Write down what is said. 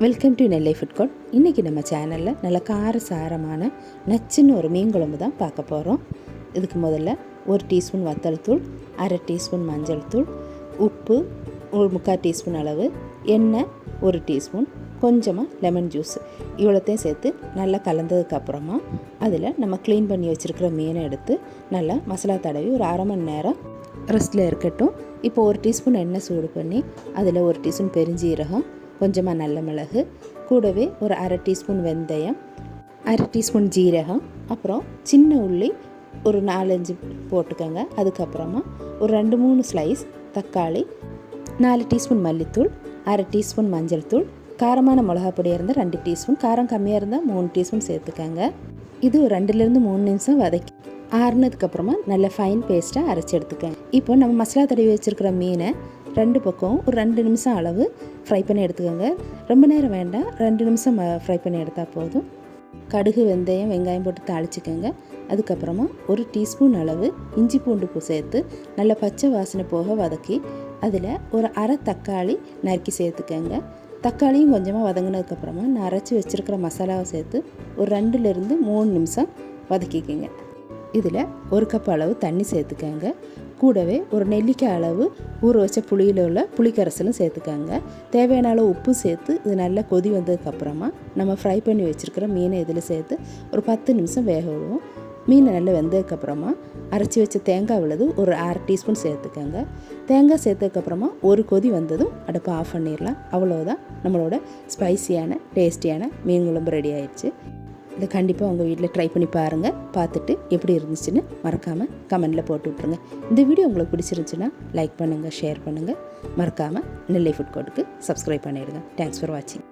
Welcome to Nellai food court இன்றைக்கி நம்ம சேனலில் நல்ல கார சாரமான நச்சுன்னு ஒரு மீன் குழம்பு தான் பார்க்க போகிறோம் இதுக்கு முதல்ல ஒரு டீஸ்பூன் வத்தல் தூள் அரை டீஸ்பூன் மஞ்சள் தூள் உப்பு ஒரு முக்கால் டீஸ்பூன் அளவு எண்ணெய் ஒரு டீஸ்பூன் கொஞ்சமாக லெமன் ஜூஸ் இவ்வளோத்தையும் சேர்த்து நல்லா கலந்ததுக்கப்புறமா அதில் நம்ம க்ளீன் பண்ணி வச்சுருக்கிற மீனை எடுத்து நல்லா மசாலா தடவி ஒரு அரை மணி நேரம் ரெஸ்ட்டில் இருக்கட்டும். இப்போ ஒரு டீஸ்பூன் எண்ணெய் சூடு பண்ணி அதில் ஒரு டீஸ்பூன் பெருஞ்சீரகம் கொஞ்சமாக நல்ல மிளகு கூடவே ஒரு அரை டீஸ்பூன் வெந்தயம் அரை டீஸ்பூன் ஜீரகம் அப்புறம் சின்ன உள்ளி ஒரு நாலஞ்சு போட்டுக்கோங்க. அதுக்கப்புறமா ஒரு ரெண்டு மூணு ஸ்லைஸ் தக்காளி நாலு டீஸ்பூன் மல்லித்தூள் அரை டீஸ்பூன் மஞ்சள் தூள் காரமான மிளகா பொடியாக இருந்தால் ரெண்டு டீஸ்பூன் காரம் கம்மியாக இருந்தால் மூணு டீஸ்பூன் சேர்த்துக்கோங்க. இது ஒரு ரெண்டுலேருந்து மூணு நிமிஷம் வதக்கி ஆறுனதுக்கப்புறமா நல்ல ஃபைன் பேஸ்ட்டாக அரைச்சி எடுத்துக்கோங்க. இப்போ நம்ம மசாலா தடவி வச்சுருக்கிற மீனை ரெண்டு பக்கம் ஒரு ரெண்டு நிமிஷம் அளவு ஃப்ரை பண்ணி எடுத்துக்கோங்க. ரொம்ப நேரம் வேண்டாம். ரெண்டு நிமிஷம் ஃப்ரை பண்ணி எடுத்தால் போதும். கடுகு வெந்தயம் வெங்காயம் போட்டு தாளிச்சிக்கோங்க. அதுக்கப்புறமா ஒரு டீஸ்பூன் அளவு இஞ்சி பூண்டு பூ சேர்த்து நல்ல பச்சை வாசனை போக வதக்கி அதில் ஒரு அரை தக்காளி நறுக்கி சேர்த்துக்கோங்க. தக்காளியும் கொஞ்சமாக வதங்கினதுக்கப்புறமா நான் அரைச்சி வச்சுருக்கிற மசாலாவை சேர்த்து ஒரு ரெண்டுலேருந்து மூணு நிமிஷம் வதக்கிக்கோங்க. இதில் ஒரு கப் அளவு தண்ணி சேர்த்துக்கோங்க. கூடவே ஒரு நெல்லிக்காய் அளவு ஊற வச்ச புளியில் உள்ள புளிக்கரசலும் சேர்த்துக்காங்க. தேவையான அளவு உப்பு சேர்த்து இது நல்லா கொதி வந்ததுக்கப்புறமா நம்ம ஃப்ரை பண்ணி வச்சுருக்கிற மீனை இதில் சேர்த்து ஒரு பத்து நிமிஷம் வேக விடுவோம். மீன் நல்லா வெந்ததுக்கப்புறமா அரைச்சி வச்ச தேங்காய் உள்ளது ஒரு அரை டீஸ்பூன் சேர்த்துக்கோங்க. தேங்காய் சேர்த்ததுக்கப்புறமா ஒரு கொதி வந்ததும் அடுப்பை ஆஃப் பண்ணிடலாம். அவ்வளோதான் நம்மளோட ஸ்பைசியான டேஸ்டியான மீன் குழம்பு ரெடி ஆயிடுச்சு. இதை கண்டிப்பாக உங்கள் வீட்டில் ட்ரை பண்ணி பாருங்கள் பார்த்துட்டு எப்படி இருந்துச்சுன்னு மறக்காமல் கமெண்டில் போட்டு விட்ருங்க இந்த வீடியோ உங்களுக்கு பிடிச்சிருந்துச்சுன்னா லைக் பண்ணுங்கள் ஷேர் பண்ணுங்கள் மறக்காமல் நெல்லை ஃபுட் கோர்ட்டுக்கு சப்ஸ்கிரைப் பண்ணிடுங்க. தேங்க்ஸ் ஃபார் வாட்சிங்